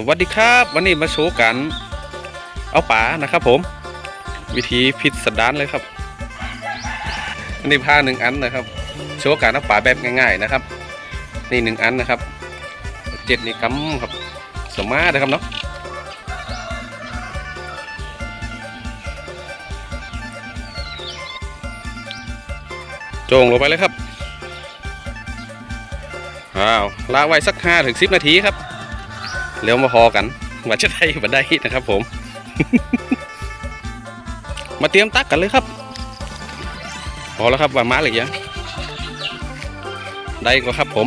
สวัสดีครับ วันนี้มาโชว์กัน เอาป่านะครับผม วิธีพิสดารเลยครับอันนี้ผ้าหนึ่งอันนะครับ โชว์การเอาป่าแบบง่าย ๆนะครับ นี่หนึ่งอันนะครับเจ็ดนี่กำครับสมาร์ทนะครับเนาะโจงลงไปเลยครับว้าวลาไว้สักห้าถึงสิบนาทีครับ เร็วมาพอกันว่าจะได้บัได้นะครับผม มาเตรียมตักกันเลยครับ พอแล้วครับว่ามาเลยยังได้ก็ครับผม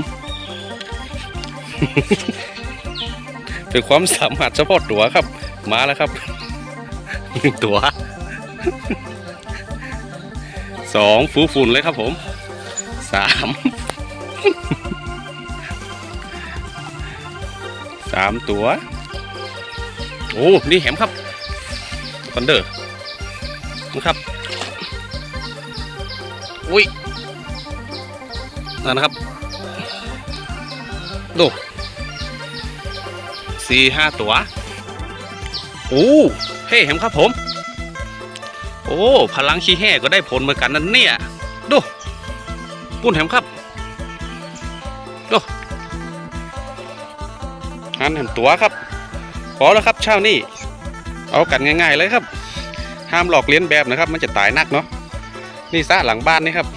เป็นความสามารถเฉพาะตัวครับ มาแล้วครับหนึ่งตัวสองฟูฝุ่นเลยครับผมสาม สามตัว โอ้ นี่แหมครับคอนเดอร์นะครับ อุ้ยนั่นนะครับ ดูสี่ห้าตัว โอ้ เฮ้แหมครับผม โอ้ พลังขี้แห่ก็ได้ผลเหมือนกันนั่นเนี่ย ดูปุ้นแหมครับ ดู หันหันตัวครับพอแล้วครับเช้านี้เอากันง่ายๆเลยครับ ห้ามหลอกเลียนแบบนะครับ มันจะตายนักเนาะนี่ซะหลังบ้านนี่ครับ